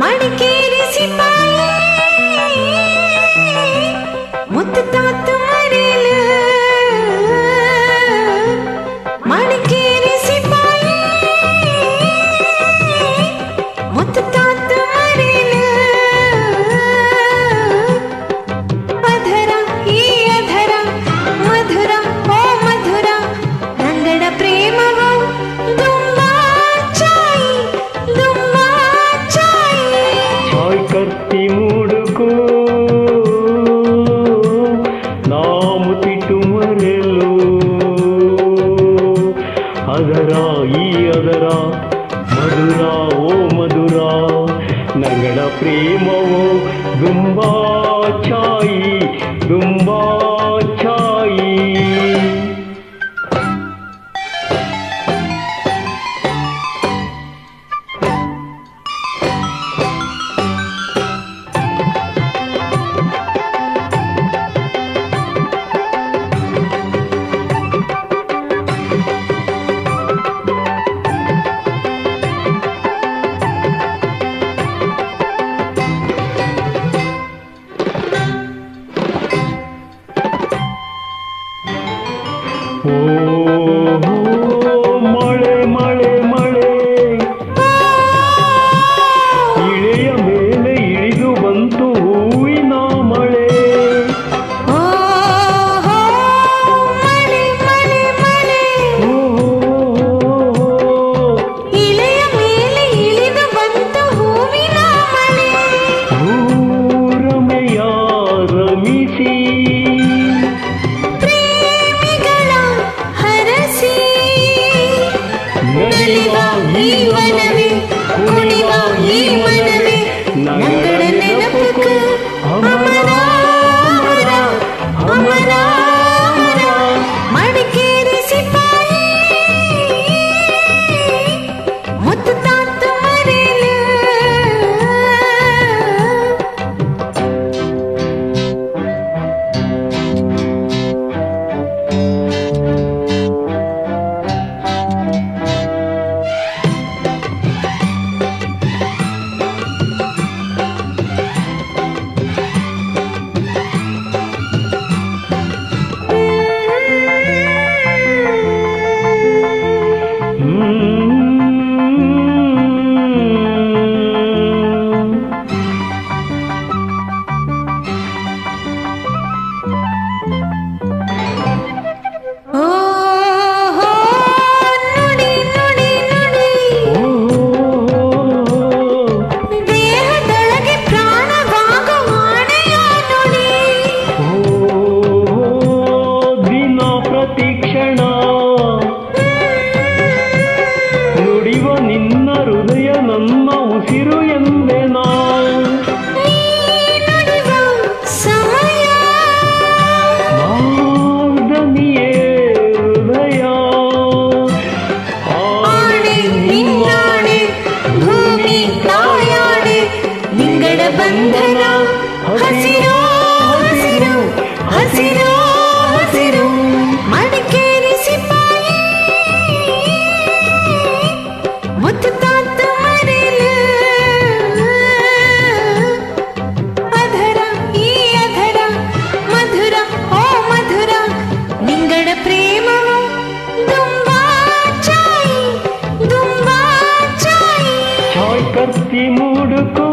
மடிக்கேரி சிப்பாயே முத்து தோத்து மறிலு ಮರೆಯಲು ಅದರ ಈ ಅದರ ಮಧುರ ಓ ಮಧುರ ನಂಗಳ ಪ್ರೇಮವೋ ದುಂಬಾ ಚಾಯಿ see. వచ్చి మూడుకో